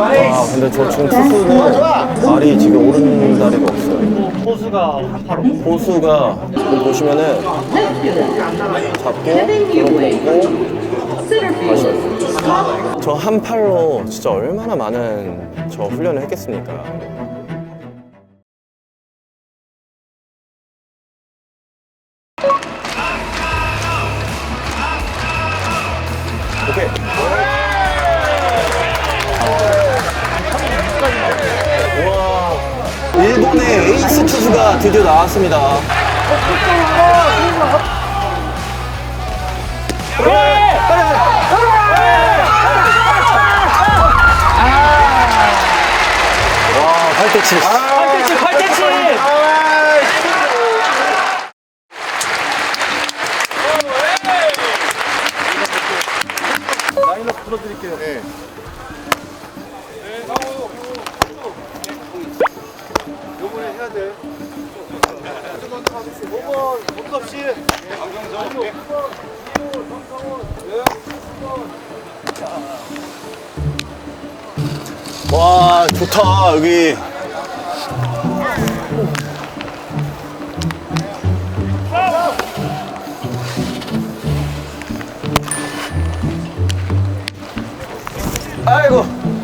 아 근데 저 지금 투수는 말이 지금 오른 다리가 없어요. 호수가 한파로 호수가 지금 보시면은 잡고 그러고 마셔요. 저 한 팔로 진짜 얼마나 많은 저 훈련을 했겠습니까? 일본의 에이스 투수가 드디어 나왔습니다. 와, 8대 7. 8대7 8대 7 와, 좋다, 여기. 아이고.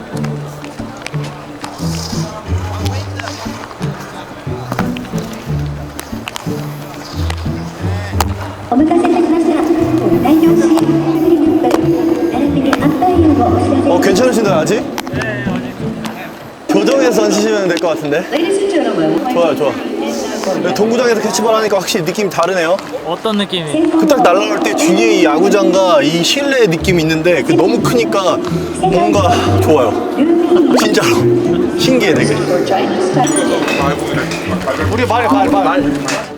어, 괜찮으신가요, 아직? 네, 아직. 교정해서 던지시면 될 것 같은데? 좋아요, 좋아. 동구장에서 캐치볼 하니까 확실히 느낌이 다르네요. 어떤 느낌이? 그 딱 날아갈 때 뒤에 이 야구장과 이 실내 느낌이 있는데 그 너무 크니까 뭔가 좋아요. 진짜로. 신기해 되게. 우리 말해 말 말. 김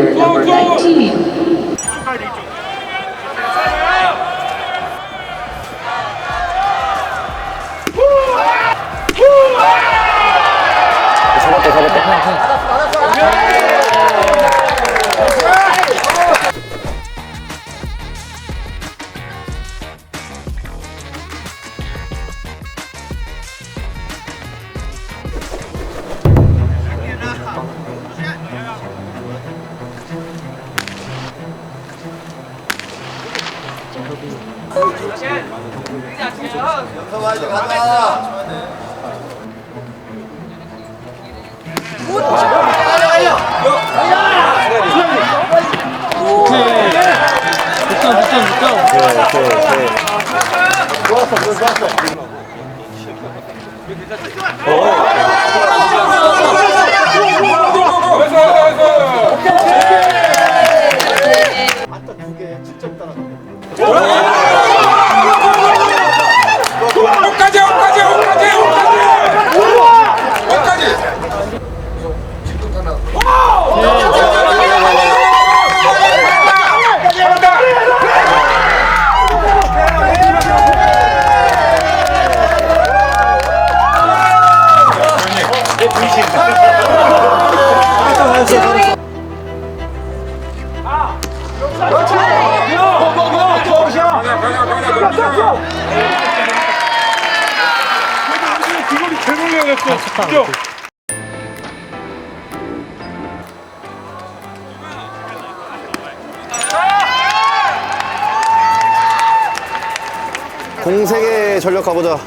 Team. 붙어 붙어 붙어. 오케이, 오케이, 오케이. 여기까지 공세에 전력하고자.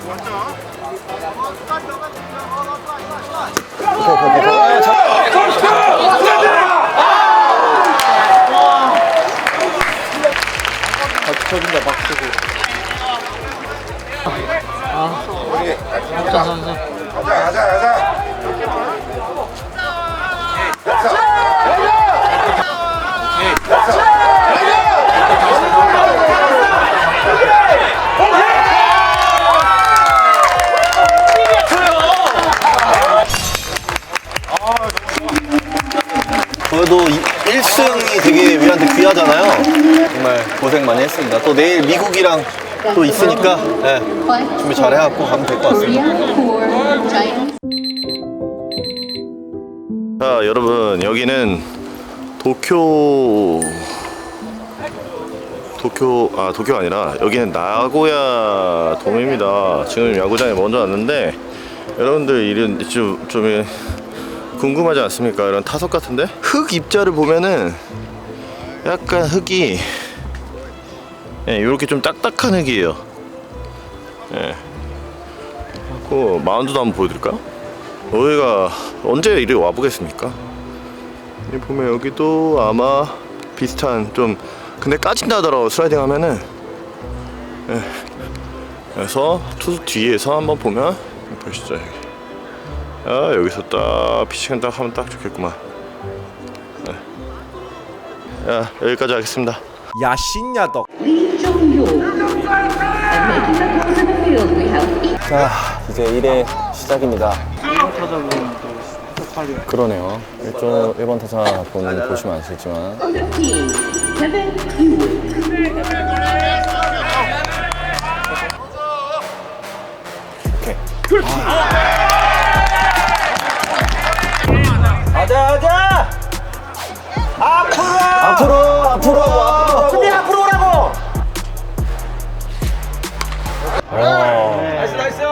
삼성 삼성. 그 래도 1승이 되게 우리한테 귀하잖아요. 정말 고생 많이 했습니다. 또 내일 미국이랑 또 있으니까 예, 준비 잘 해갖고 가면 될 것 같습니다. 자, 여러분 여기는 도쿄 도쿄 아 도쿄 아니라 여기는 나고야 돔입니다. 지금 야구장에 먼저 왔는데 여러분들 이런 좀, 좀 궁금하지 않습니까? 이런 타석 같은데 흙 입자를 보면은 약간 흙이 예, 이렇게 좀 딱딱한 흙이에요. 예. 그 마운드도 한번 보여드릴까요? 여기가 언제 이리 와보겠습니까? 이 보면 여기도 아마 비슷한 좀 근데 까진다더라고 슬라이딩 하면은 예. 그래서 투수 뒤에서 한번 보면 보시죠 여기 아 여기서 딱 피칭 딱 하면 딱 좋겠구만. 네. 야 여기까지 하겠습니다. 야신야덕. 자 이제 1회 시작입니다. 타자분 또 역할이. 그러네요. 1조 1번 타자 분 보시면 아시겠지만. 오케이 앞으로! 앞으로! 앞으로! 준비 앞으로 오라고! 나이스 나이스.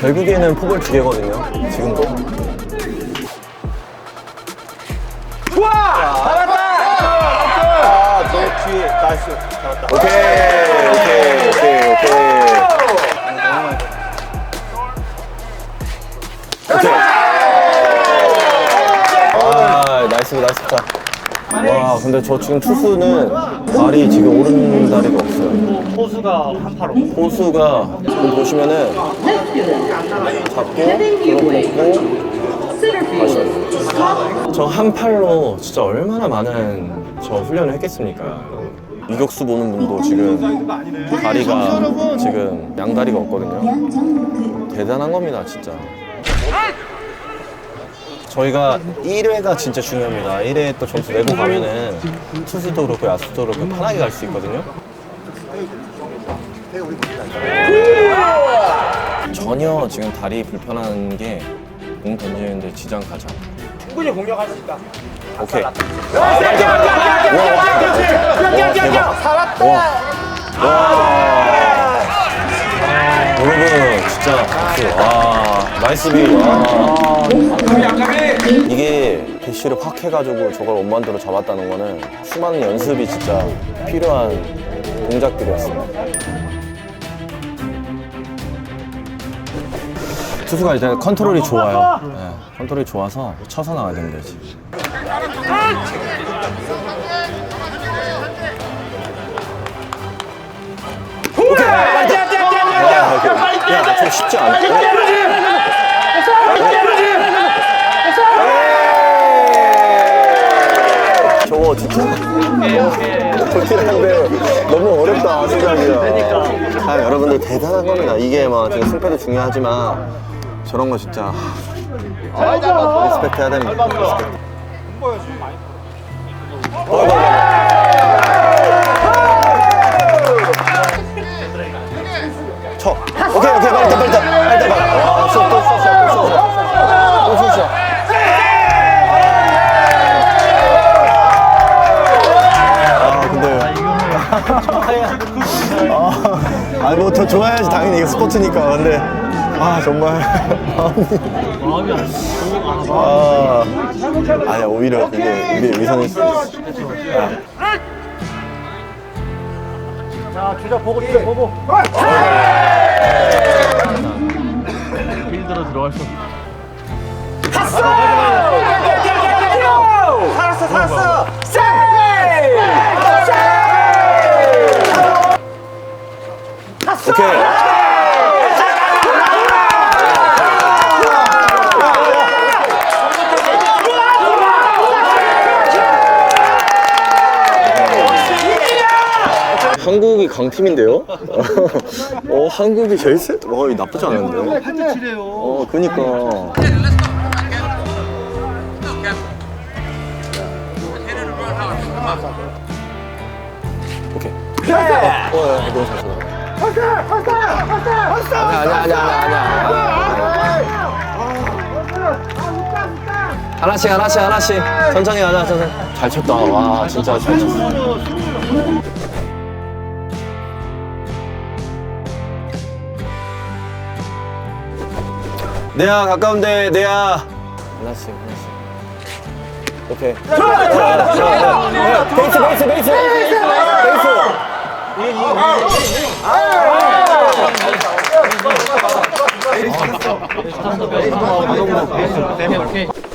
결국에는 포볼 두 개거든요 지금도 오케이 오케이 오케이 오케이 오케이 아 나이스 나이스 와 근데 저 지금 투수는 발이 지금 오른 다리가 없어요 포수가 한 파로. 호수가 지금 보시면은 잡고 들어보고 저한 팔로 진짜 얼마나 많은 저 훈련을 했겠습니까? 유격수 보는 분도 지금 다리가 지금 양다리가 없거든요. 대단한 겁니다, 진짜. 저희가 1회가 진짜 중요합니다. 1회 또 점수 내고 가면은 투수도 그렇고 야수도 그렇고 편하게 갈 수 있거든요. 전혀 지금 다리 불편한 게 공 던지는데 지장 가장. 충분히 공격할 수 있다. 오케이. 여러분, 진짜 박수. 와, 나이스 비. 와. 이게 대시를 확 해가지고 저걸 원반대로 잡았다는 거는 수많은 연습이 진짜 필요한 동작들이었습니다. 투수가 일단 컨트롤이 좋아요. 네, 컨트롤이 좋아서 쳐서 나가야 되는 거지. 오케이, 빨리 돼. 야, 오케이. 야, 저 쉽지 않아. 저거 진짜 좋긴 한데 너무 어렵다 생각이야. 그러니까. 아 여러분들 대단한 겁니다. 이게 막 지금 승패도 중요하지만 저런 거 진짜 아, 리스펙트 해야 됩니다. 리스펙트. 풀어요, 숨 많이 풀어. 쳐. 오케이, 오케이, 빨리 빨리 빨리 빨리 아, 근데. 아, 아니, 뭐, 더 좋아야지, 당연히. 이거 스포츠니까. 근데. 아, 정말. 마음이. 마음이 안 아 아니야 오히려 이게 이게 위선일 수 있어. 자 주자 보고 주자 보고. 필드로 들어갈 수 없어. 살았어! 살았어! 오 강팀인데요? 어, 한국이 제일 세? 어, 나쁘지 않은데. 8대 7이에요. 어, 그니까. 오케이. 어, 어, 너무 잘 쳤다. 아니야 아니야 아니야 하나씩 하나씩 하나씩 천천히 가자 천천히 잘 쳤다 와 진짜 잘 쳤어 내야 가까운데 내야. 하나씩 하나씩 오케이. 베이스 베이스 베이스 베이스 오케이. 마지막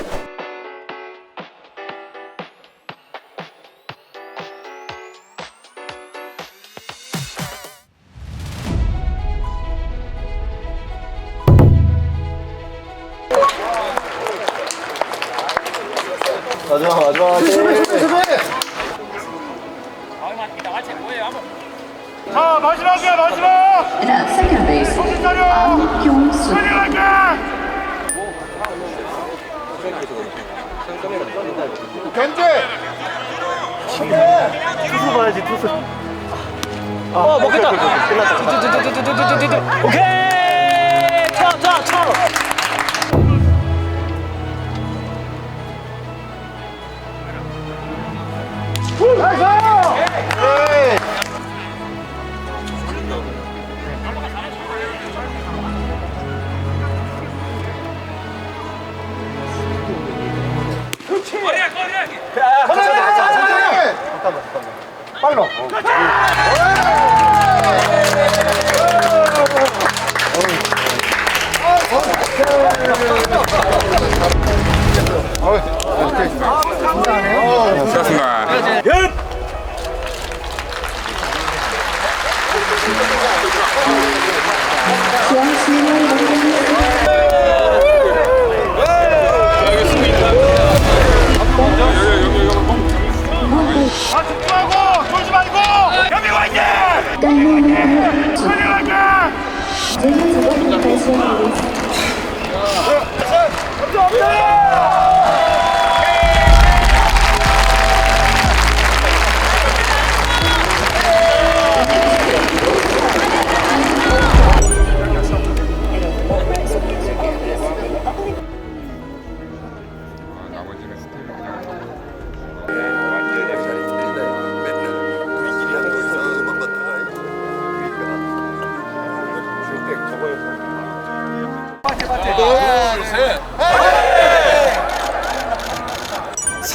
마지막이야 마지막! 자, second base. 안경수. 투수 봐야지 투수. 어 먹겠다. 오케이! 차차차. 아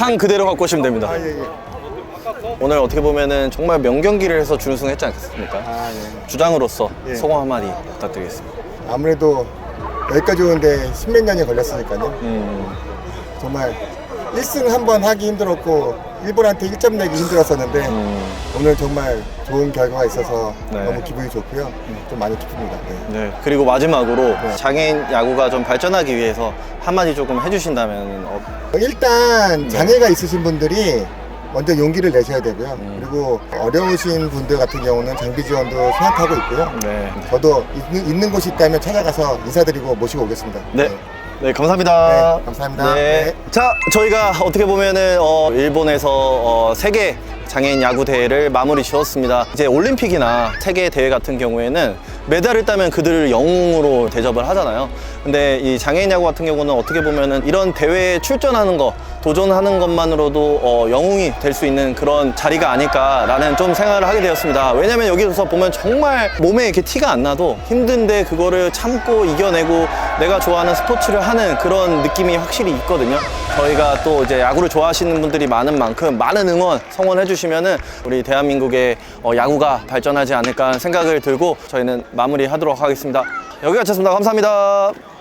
상 그대로 갖고 오시면 됩니다. 오늘 어떻게 보면은 정말 명경기를 해서 준우승했지 않겠습니까? 주장으로서 소감 한마디 부탁드리겠습니다. 아무래도 여기까지 오는데 십몇 년이 걸렸으니까요. 음, 정말 1승 한 번 하기 힘들었고 일본한테 1점 내기 힘들었었는데 오늘 정말 좋은 결과가 있어서 네. 너무 기분이 좋고요. 좀 많이 기쁩니다. 네. 네. 그리고 마지막으로 장애인 야구가 좀 발전하기 위해서 한마디 조금 해주신다면 어, 일단 장애가 있으신 분들이 먼저 용기를 내셔야 되고요. 그리고 어려우신 분들 같은 경우는 장비 지원도 생각하고 있고요. 네. 저도 있는, 있는 곳이 있다면 찾아가서 인사드리고 모시고 오겠습니다. 네. 네, 감사합니다. 네, 감사합니다. 네. 네. 자, 저희가 어떻게 보면은 어, 일본에서 어, 세계 장애인 야구 대회를 마무리 지었습니다. 이제 올림픽이나 세계 대회 같은 경우에는 메달을 따면 그들을 영웅으로 대접을 하잖아요. 근데 이 장애인 야구 같은 경우는 어떻게 보면은 이런 대회에 출전하는 거, 도전하는 것만으로도 어, 영웅이 될 수 있는 그런 자리가 아닐까라는 좀 생각을 하게 되었습니다. 왜냐면 여기서 보면 정말 몸에 이렇게 티가 안 나도 힘든데 그거를 참고 이겨내고 내가 좋아하는 스포츠를 하는 그런 느낌이 확실히 있거든요. 저희가 또 이제 야구를 좋아하시는 분들이 많은 만큼 많은 응원, 성원해 주시면은 우리 대한민국의 어, 야구가 발전하지 않을까 생각을 들고 저희는 마무리하도록 하겠습니다. 여기가 쳤습니다. 감사합니다.